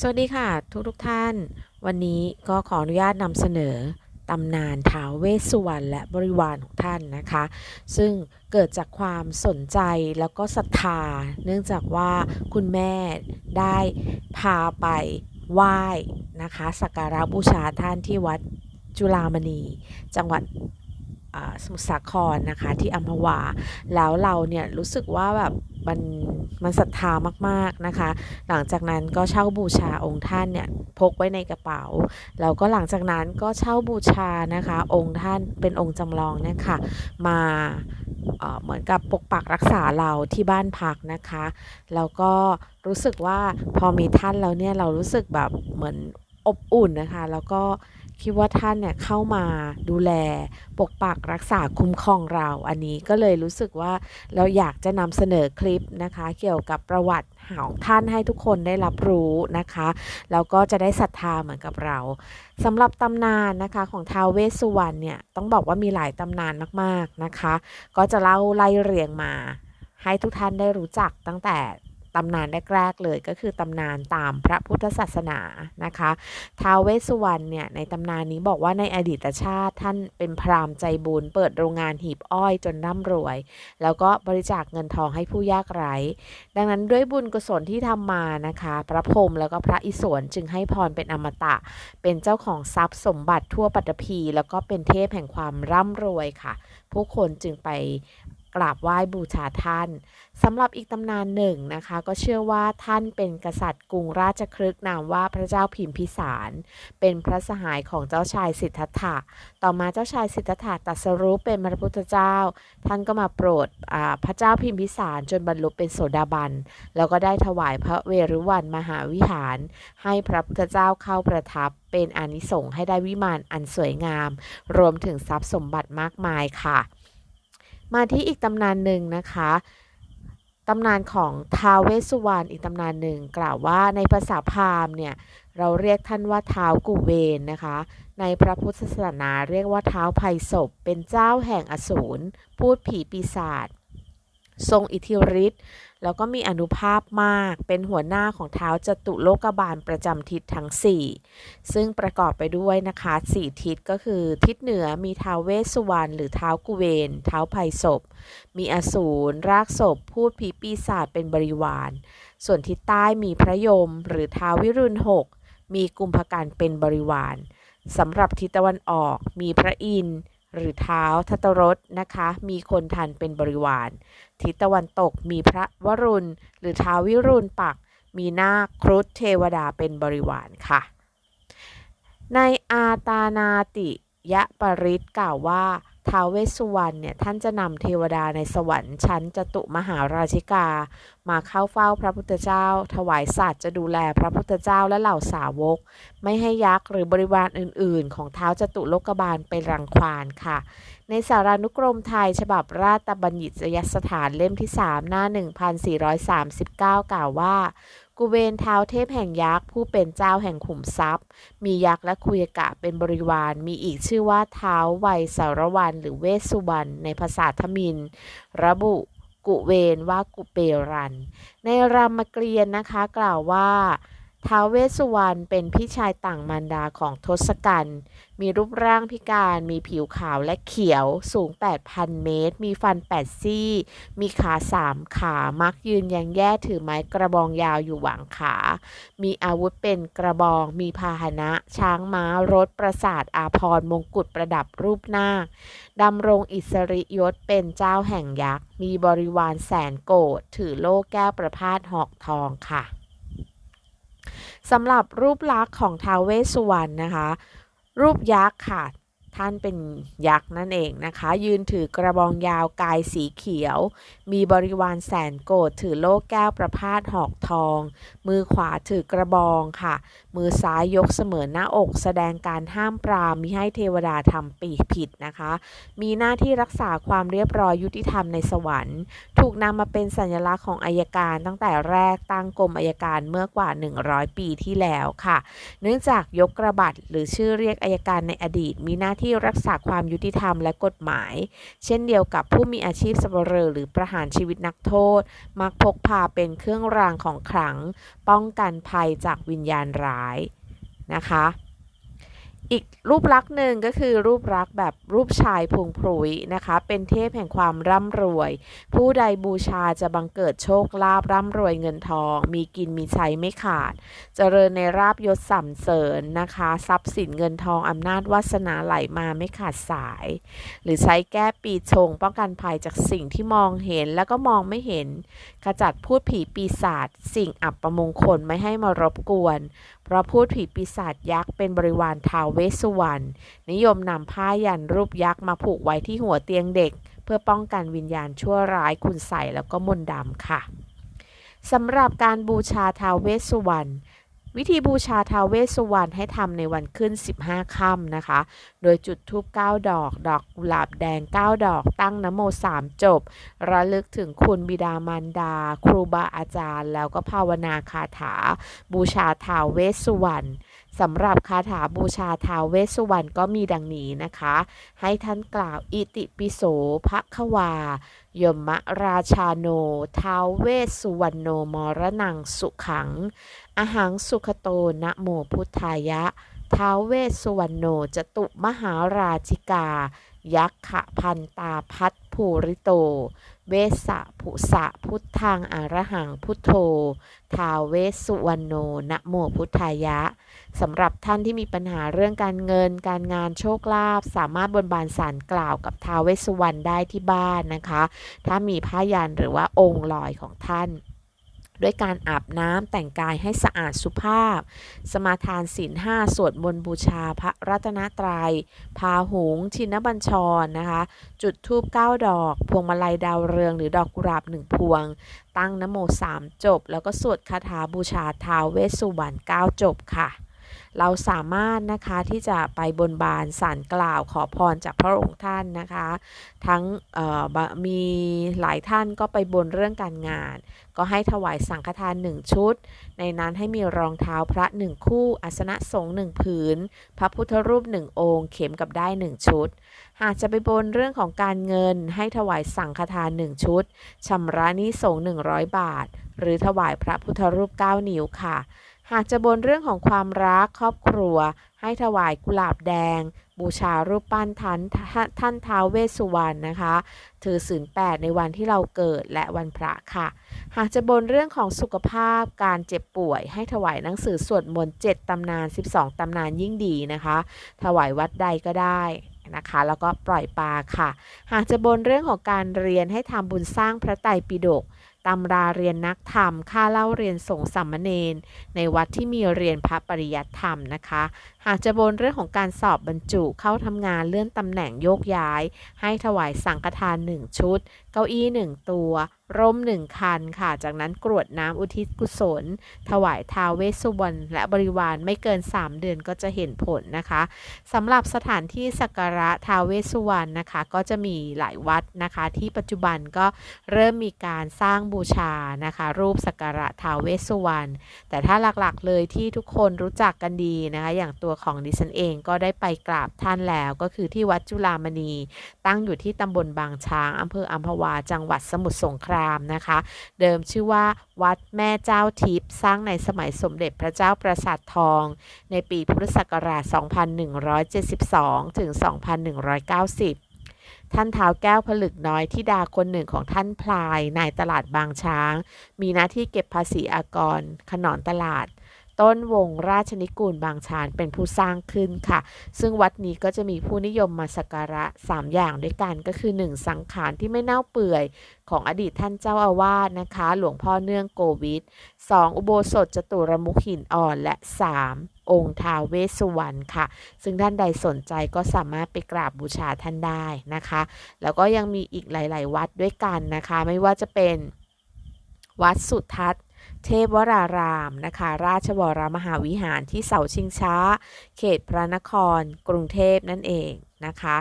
สวัสดีค่ะทุกทุกท่าน วันนี้ก็ขออนุญาตนำเสนอตำนานท้าวเวสสุวรรณและบริวารของท่านนะคะ ซึ่งเกิดจากความสนใจแล้วก็ศรัทธา เนื่องจากว่าคุณแม่ได้พาไปไหว้นะคะสักการะบูชาท่านที่วัดจุฬามณี จังหวัด สมุทรสาครนะคะที่อัมพวา แล้วเราเนี่ยรู้สึกว่าแบบมันมันศรัทธามากๆนะคะ หลังจากนั้นก็เช่าบูชาองค์ท่านเนี่ยพกไว้ในกระเป๋า แล้วก็หลังจากนั้นก็เช่าบูชานะคะ องค์ท่านเป็นองค์จำลองเนี่ยค่ะมาเอ่อเหมือนกับปกปักรักษาเราที่บ้านพักนะคะ แล้วก็รู้สึกว่าพอมีท่านแล้วเนี่ยเรารู้สึกแบบเหมือนอบอุ่นนะคะ แล้วก็ คิดว่าท่านเนี่ยเข้ามาดูแล ปกปักรักษาคุ้มครองเรา อันนี้ก็เลยรู้สึกว่าเราอยากจะนำเสนอคลิปนะคะ เกี่ยวกับประวัติของท่านให้ทุกคนได้รับรู้นะคะแล้วก็จะได้ศรัทธาเหมือนกับเราสำหรับตำนานนะคะของท้าวเวสสุวรรณเนี่ยต้องบอกว่ามีหลายตำนานมากๆนะคะ ก็จะเล่าไล่เรียงมาให้ทุกท่านได้รู้จักตั้งแต่ ตำนานแรกๆเลยก็คือตำนานตามพระพุทธศาสนานะคะท้าวเวสสุวรรณเนี่ยในตำนานนี้บอกว่าในอดีตชาติท่านเป็นพราหมณ์ใจบุญเปิดโรงงานหีบอ้อยจนร่ำรวย แล้วก็บริจาคเงินทองให้ผู้ยากไร้ ดังนั้นด้วยบุญกุศลที่ทำมานะคะ พระพรหมแล้วก็พระอิศวรจึงให้พรเป็นอมตะ เป็นเจ้าของทรัพย์สมบัติทั่วปัตตภีแล้วก็เป็นเทพแห่งความร่ำรวยค่ะ ผู้คนจึงไป กราบไหว้บูชาท่านสำหรับอีกตำนานหนึ่งนะคะ ก็เชื่อว่าท่านเป็นกษัตริย์กรุงราชครึกนามว่าพระเจ้าพิมพิสาร เป็นพระสหายของเจ้าชายสิทธัตถะ ต่อมาเจ้าชายสิทธัตถะตรัสรู้เป็นพระพุทธเจ้า ท่านก็มาโปรดพระเจ้าพิมพิสารจนบรรลุเป็นโสดาบัน แล้วก็ได้ถวายพระเวรุวันมหาวิหาร ให้พระพุทธเจ้าเข้าประทับเป็นอนิสงส์ให้ได้วิมานอันสวยงาม รวมถึงทรัพย์สมบัติมากมายค่ะ มาที่อีกตำนานหนึ่งนะคะตำนานของท้าวเวสสุวรรณอีกตำนานหนึ่งกล่าวว่าในภาษาพราหมณ์เนี่ยเราเรียกท่านว่าท้าวกุเวนนะคะ ในพระพุทธศาสนาเรียกว่าท้าวไพศพเป็นเจ้าแห่งอสูรพูดผีปีศาจ ทรงอิทธิฤทธิ์แล้วก็มีอนุภาพมาก เป็นหัวหน้าของเท้าวจตุโลกบาลประจำทิศทั้ง 4 ซึ่งประกอบไปด้วยนะคะสี่ทิศก็คือ ทิศเหนือมีท้าวเวสสุวรรณหรือท้าวกุเวนท้าวไพศพ มีอสูรรากศพ พูดผีปีศาจเป็นบริวาร ส่วนทิศใต้มีพระยม หรือท้าววิรุณหกมีกุมภกันเป็นบริวารสำหรับทิศตะวันออกมีพระอินทร์ หรือเท้าทัตรสนะคะ มีคนทันเป็นบริวาร ทิศตะวันตกมีพระวรุณ หรือท้าววิรุณปัก มีนาคครุฑเทวดาเป็นบริวารค่ะ ในอาตานาติยะปริตกล่าวว่า ท้าวเวสสุวรรณเนี่ยท่านจะนำเทวดาในสวรรค์ชั้นจตุมหาราชิกา มาเข้าเฝ้าพระพุทธเจ้า ถวายสัตว์จะดูแลพระพุทธเจ้าและเหล่าสาวก ไม่ให้ยักษ์หรือบริวารอื่น ๆ ของเท้าวจตุโลกบาลไปรังควานค่ะ ในสารานุกรมไทยฉบับราชบัญญัติยสถานเล่มที่ 3 หน้า 1439 กล่าวว่า กุเวนเท้าวเทพแห่งยักษ์ผู้เป็นเจ้าแห่งขุมทรัพย์ มียักษ์และคุยกะเป็นบริวาร มีอีกชื่อว่าเท้าวไวยสารวันหรือเวสุวรรณในภาษาทมิน ระบุกุเวนว่ากุเปรัน ในรามเกียรตินะคะกล่าวว่า ท้าวเวสสุวรรณเป็นพี่ชายต่างมารดาของทศกัณฐ์ มีรูปร่างพิการ มีผิวขาวและเขียว สูง 8,000 เมตร มีฟัน 8 ซี่ มีขาสามขา มักยืนยังแย่ถือไม้กระบองยาวอยู่หว่างขา มีอาวุธเป็นกระบอง มีพาหนะ ช้างม้า รถ ประสาท อาพรมงกุฎประดับรูปนาคดำรงอิสริยศเป็นเจ้าแห่งยักษ์ มีบริวารแสนโกรธ ถือโล่แก้วประพาสหอกทองค่ะ สำหรับรูปลักษณ์ของท้าวเวสสุวรรณนะคะ รูปยักษ์ค่ะ ท่านเป็นยักษ์นั่นเองนะคะ ยืนถือกระบองยาวกายสีเขียว มีบริวารแสนโกรธถือโล่แก้วประพาสหอกทอง มือขวาถือกระบองค่ะ มือซ้ายยกเสมอหน้าอก แสดงการห้ามปรามมิให้เทวดาทำปีกผิดนะคะ มีหน้าที่รักษาความเรียบร้อยยุติธรรมในสวรรค์ ถูกนำมาเป็นสัญลักษณ์ของอายการตั้งแต่แรกตั้งกรมอายการเมื่อกว่า 100 ปีที่แล้วค่ะ เนื่องจากยกกระบัดหรือชื่อเรียกอายการในอดีตมีหน้าที่ที่รักษาความยุติธรรมและกฎหมาย เช่นเดียวกับผู้มีอาชีพสับเรอหรือประหารชีวิตนักโทษ มักพกพาเป็นเครื่องรางของขลัง ป้องกันภัยจากวิญญาณร้ายนะคะ อีกรูปลักษณ์หนึ่งก็คือรูปลักษณ์แบบรูปชายพุงพรุยนะคะ เป็นเทพแห่งความร่ำรวย ผู้ใดบูชาจะบังเกิดโชคลาภร่ำรวยเงินทอง มีกินมีใช้ไม่ขาด เจริญในราบยศสัมเสริญนะคะ ทรัพย์สินเงินทองอำนาจวาสนาไหลมาไม่ขาดสาย หรือใช้แก้ปีชง ป้องกันภัยจากสิ่งที่มองเห็นแล้วก็มองไม่เห็นขจัดพูดผีปีศาจสิ่งอับประมงคลไม่ให้มารบกวน เพราะพูดผีปีศาจยักษ์เป็นบริวารท้าวเวสสุวรรณนิยมนำผ้ายันรูปยักษ์มาผูกไว้ที่หัวเตียงเด็ก เพื่อป้องกันวิญญาณชั่วร้ายคุณใส่แล้วก็มนต์ดำค่ะสำหรับการบูชาท้าวเวสสุวรรณ วิธีบูชาทาวเวสสุวรรณให้ทำในวันขึ้น 15ค่ำนะคะ โดยจุดธูป9ดอก ดอกกุหลาบแดง 9 ดอก ตั้งนโม3จบ ระลึกถึงคุณบิดามารดา ครูบาอาจารย์ แล้วก็ภาวนาคาถา บูชาทาวเวสสุวรรณ สำหรับคาถาบูชาท้าวเวสสุวรรณก็มีดังนี้นะคะ ให้ท่านกล่าวอิติปิโสภควายมะราชาโนท้าวเวสสุวรรณโนมรนังสุขัง อหังสุขโตนะโมพุทธายะท้าวเวสสุวรรณโนจตุมหาราชิกา ยักขะพันตาพัทภูริโต เวสะภุสะพุทธังอรหังพุทโธท้าวเวสสุวรรณโนนะโมพุทธายะ สำหรับท่านที่มีปัญหาเรื่องการเงิน การงานโชคลาภสามารถบนบานสารกล่าวกับท้าวเวสสุวรรณได้ที่บ้านนะคะ ถ้ามีผ้ายันหรือว่าองค์ลอยของท่านด้วยการอาบน้ำแต่งกายให้สะอาดสุภาพ สมาทานศีลห้าสวดมนต์บูชาพระรัตนตรยัย พาหุง ชินบัญชรนะคะ จุดธูป9ดอก พวงมาลัยดาวเรืองหรือดอกกุหลาบหนึ่งพวง ตั้งนโมสามจบ แล้วก็สวดคาถาบูชาท้าวเวสสุวรรณ9จบค่ะ เราสามารถนะคะที่จะไปบนบานสารกล่าวขอพรจากพระองค์ท่านนะคะ ทั้งมีหลายท่านก็ไปบนเรื่องการงาน ก็ให้ถวายสังฆทานหนึ่งชุด ในนั้นให้มีรองเท้าพระหนึ่งคู่ อาสนะสงฆ์หนึ่งผืน พระพุทธรูปหนึ่งองค์ เข็มกับได้หนึ่งชุด หากจะไปบนเรื่องของการเงิน ให้ถวายสังฆทานหนึ่งชุดชำระหนี้สงฆ์100บาท หรือถวายพระพุทธรูป9นิ้วค่ะ หากจะบนเรื่องของความรักครอบครัว ให้ถวายกุหลาบแดง บูชารูปปั้นท่านท่านท้าวเวสสุวรรณนะคะ ถือศีลแปดในวันที่เราเกิดและวันพระค่ะ หากจะบนเรื่องของสุขภาพการเจ็บป่วย ให้ถวายหนังสือสวดมนต์7ตำนาน 12 ตำนานยิ่งดีนะคะ ถวายวัดใดก็ได้นะคะแล้วก็ปล่อยปลาค่ะ หากจะบนเรื่องของการเรียนให้ทำบุญสร้างพระไตรปิฎก ตำราเรียนนักธรรม ค่าเล่าเรียนสงฆ์สัมเณรในวัดที่มีเรียนพระปริยัติธรรมนะคะ หากจะบนเรื่องของการสอบบรรจุเข้าทำงานเลื่อนตำแหน่งโยกย้าย ให้ถวายสังฆทานหนึ่งชุด เก้าอี้หนึ่งตัว ร่มหนึ่งคันค่ะ จากนั้นกรวดน้ำอุทิศกุศล ถวายท้าวเวสสุวรรณและบริวารไม่เกิน 3 เดือนก็จะเห็นผลนะคะสำหรับสถานที่สักการะท้าวเวสสุวรรณนะคะ ก็จะมีหลายวัดนะคะ ที่ปัจจุบันก็เริ่มมีการสร้างบูชานะคะ รูปสักการะท้าวเวสสุวรรณแต่ถ้าหลักๆเลยที่ทุกคนรู้จักกันดีนะคะ อย่างตัวของดิฉันเองก็ได้ไปกราบท่านแล้วก็คือที่วัดจุฬามณี ตั้งอยู่ที่ตำบลบางช้างอำเภออัมพวาจังหวัดสมุทรสงครามนะคะ เดิมชื่อว่าวัดแม่เจ้าทิพย์สร้างในสมัยสมเด็จพระเจ้าประสาททอง ในปีพุทธศักราช 2172 ถึง 2190ท่านเท้าแก้วผลึกน้อยที่ดาคนหนึ่งของท่านพลายในตลาดบางช้าง มีหน้าที่เก็บภาษีอากร ขนอนตลาด ต้นวงราชนิกูลบางชานเป็นผู้สร้างขึ้นค่ะ ซึ่งวัดนี้ก็จะมีผู้นิยมมาสักการะ 3 อย่างด้วยกันก็คือ 1. สังขารที่ไม่เน่าเปื่อยของอดีตท่านเจ้าอาวาสนะคะ หลวงพ่อเนื่องโกวิท 2. อุโบสถจตุรมุขหินอ่อนและ 3. องค์ทาวเวสสุวรรณค่ะ ซึ่งท่านใดสนใจก็สามารถไปกราบบูชาท่านได้นะคะ แล้วก็ยังมีอีกหลาย ๆ วัดด้วยกันนะคะ ไม่ว่าจะเป็นวัดสุทัศน์ เทพวรารามนะคะ ราชวรมหาวิหารที่เสาชิงช้า เขตพระนคร กรุงเทพนั่นเองนะคะ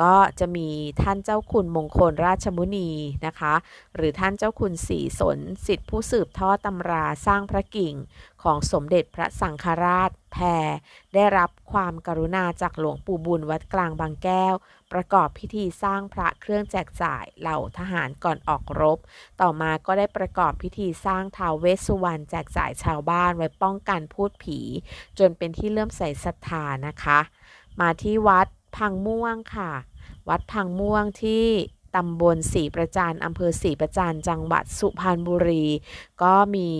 ก็จะมีท่านเจ้าคุณมงคลราชมุนีนะคะ หรือท่านเจ้าคุณศรีสนสิทธิผู้สืบทอดตำราสร้างพระกิ่งของสมเด็จพระสังฆราชแพรได้รับความกรุณาจากหลวงปู่บุญวัดกลางบางแก้ว ประกอบพิธีสร้างพระเครื่องแจกจ่ายเหล่าทหารก่อนออกรบ ต่อมาก็ได้ประกอบพิธีสร้างท้าวเวสสุวรรณแจกจ่ายชาวบ้านไว้ป้องกันพูดผี จนเป็นที่เลื่อมใสศรัทธานะคะ มาที่วัด พังม่วงค่ะ วัดพังม่วงที่ตำบลศรีประจันอำเภอศรีประจันจังหวัดสุพรรณบุรี ก็มี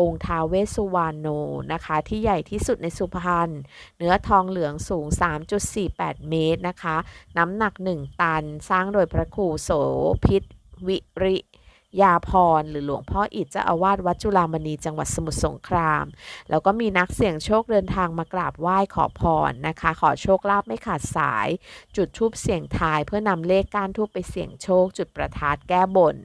องค์ท้าเวสสุวรรณโนนะคะ ที่ใหญ่ที่สุดในสุพรรณเนื้อทองเหลืองสูง 3.48 เมตรนะคะ น้ำหนัก 1 ตัน สร้างโดยพระครูโสพิษวิริ ยาพรหรือหลวงพ่ออิฐเจ้าอาวาสวัดจุฬามณีจังหวัดสมุทรสงคราม แล้วก็มีนักเสี่ยงโชคเดินทางมากราบไหว้ขอพรนะคะ ขอโชคลาภไม่ขาดสาย จุดทูปเสี่ยงทาย เพื่อนำเลขก้านทูปไปเสี่ยงโชค จุดประทัดแก้บน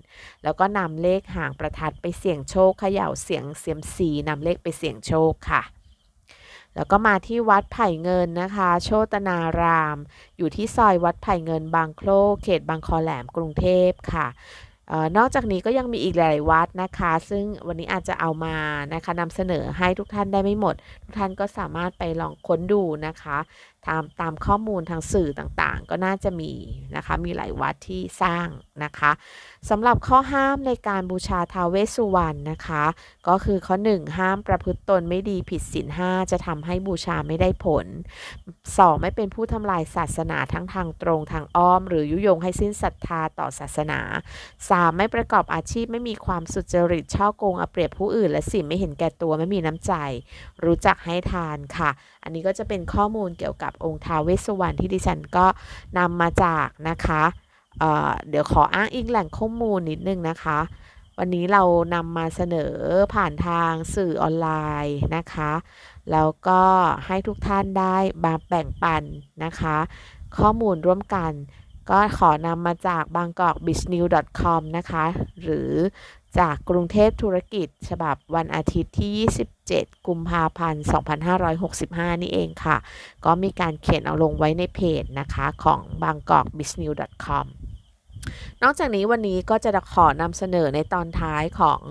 แล้วก็นำเลขหางประทัดไปเสี่ยงโชคเขย่าเสียงเซียมซีนำเลขไปเสี่ยงโชคค่ะแล้วก็มาที่วัดไผ่เงินนะคะ โชตนาราม อยู่ที่ซอยวัดไผ่เงินบางโคลเขตบางคอแหลมกรุงเทพค่ะ นอกจากนี้ก็ยังมีอีกหลายวัดนะคะ ซึ่งวันนี้อาจจะเอามานะคะนำเสนอให้ทุกท่านได้ไม่หมด ทุกท่านก็สามารถไปลองค้นดูนะคะตามตามข้อมูลทางสื่อต่างๆ ก็น่าจะมีนะคะ มีหลายวัดที่สร้างนะคะสำหรับข้อห้ามในการบูชาทาวเวสุวรรณนะคะ ก็คือข้อ 1 ห้ามประพฤติตนไม่ดีผิดศีลห้าจะทำให้บูชาไม่ได้ผล 2. ไม่เป็นผู้ทำลายศาสนาทั้งทางตรงทางอ้อม หรือยุยงให้สิ้นศรัทธาต่อศาสนา 3. ไม่ประกอบอาชีพไม่มีความสุจริตช่อโกงเอาเปรียบผู้อื่น และสี่ไม่เห็นแก่ตัวไม่มีน้ำใจ รู้จักให้ทานค่ะ อันนี้ก็จะเป็นข้อมูลเกี่ยวกับองค์ท้าวเวสสุวรรณที่ดิฉันก็นำมาจากนะคะเเดี๋ยวขออ้างอิงแหล่งข้อมูลนิดนึงนะคะ วันนี้เรานำมาเสนอผ่านทางสื่อออนไลน์นะคะ แล้วก็ให้ทุกท่านได้มาแบ่งปันนะคะ ข้อมูลร่วมกันก็ขอนำมาจาก bangkokbusiness.com นะคะ หรือ จากกรุงเทพธุรกิจ ฉบับวันอาทิตย์ที่ 27 กุมภาพันธ์ 2565 นี่เองค่ะ ก็มีการเขียนเอาลงไว้ในเพจนะคะของ bangkokbusiness.com นอกจากนี้วันนี้ก็จะขอนำเสนอในตอนท้ายของ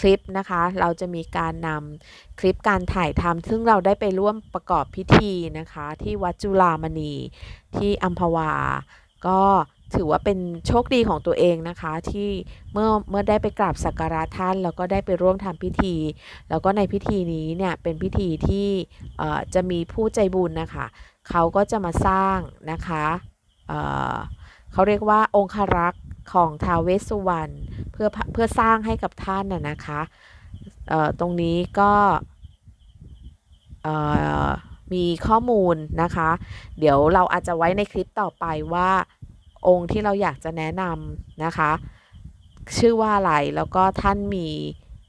คลิปนะคะ เราจะมีการนำคลิปการถ่ายทำซึ่งเราได้ไปร่วมประกอบพิธีนะคะ ที่วัดจุฬามณีที่อัมพวา ก็ ถือว่าเป็นโชคดีของตัวเองนะคะ ที่เมื่อเมื่อได้ไปกราบสักการะท่าน แล้วก็ได้ไปร่วมทำพิธี แล้วก็ในพิธีนี้เนี่ยเป็นพิธีที่จะมีผู้ใจบุญนะคะ เขาก็จะมาสร้างนะคะเเขาเรียกว่าองคารักษ์ของท้าวเวสสุวรรณเพื่อเพื่อสร้างให้กับท่านน่ะนะคะตรงนี้ก็มีข้อมูลนะคะ เดี๋ยวเราอาจจะไว้ในคลิปต่อไปว่า องค์ที่เราอยากจะแนะนำนะคะ ชื่อว่าอะไรแล้วก็ท่านมี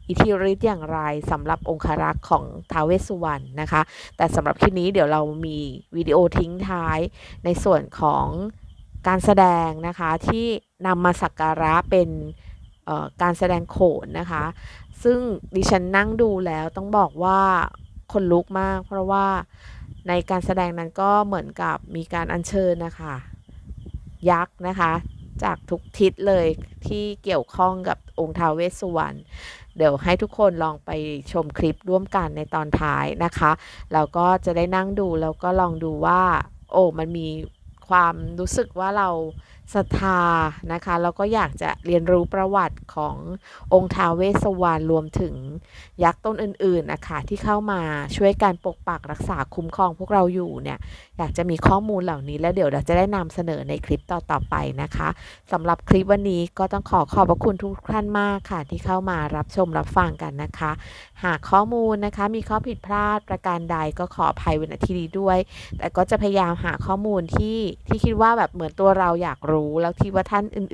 อิทธิฤทธิ์อย่างไรสำหรับองคารักษ์ของท้าวเวสสุวรรณนะคะ แต่สำหรับคลิปนี้เดี๋ยวเรามีวิดีโอทิ้งท้ายในส่วนของการแสดงนะคะที่นำมาสักการะเป็นการแสดงโขนนะคะ ซึ่งดิฉันนั่งดูแล้วต้องบอกว่าคนลุกมาก เพราะว่าในการแสดงนั้นก็เหมือนกับมีการอัญเชิญนะคะ ยักษ์นะคะ จากทุกทิศเลยที่เกี่ยวข้องกับองค์ท้าวเวสสุวรรณเดี๋ยวให้ทุกคนลองไปชมคลิปร่วมกันในตอนท้ายนะคะแล้วก็จะได้นั่งดูแล้วก็ลองดูว่า โอ้มันมีความรู้สึกว่าเราศรัทธานะคะแล้วก็อยากจะเรียนรู้ประวัติขององค์ท้าวเวสสวรรณรวมถึง ยักษ์ต้นอื่นๆนะคะที่เข้ามาช่วยการปกปักรักษาคุ้มครองพวกเราอยู่เนี่ยอยากจะมีข้อมูลเหล่านี้แล้วเดี๋ยวเราจะได้นำเสนอในคลิปต่อๆไปนะคะสำหรับคลิปวันนี้ก็ต้องขอขอบพระคุณทุกท่านมากค่ะ ที่เข้ามารับชมรับฟังกันนะคะ หากข้อมูลนะคะมีข้อผิดพลาดประการใดก็ขออภัยวันที่นี้ด้วย แต่ก็จะพยายามหาข้อมูลที่ที่คิดว่าแบบเหมือนตัวเราอยากรู้แล้วที่ว่าท่านอื่น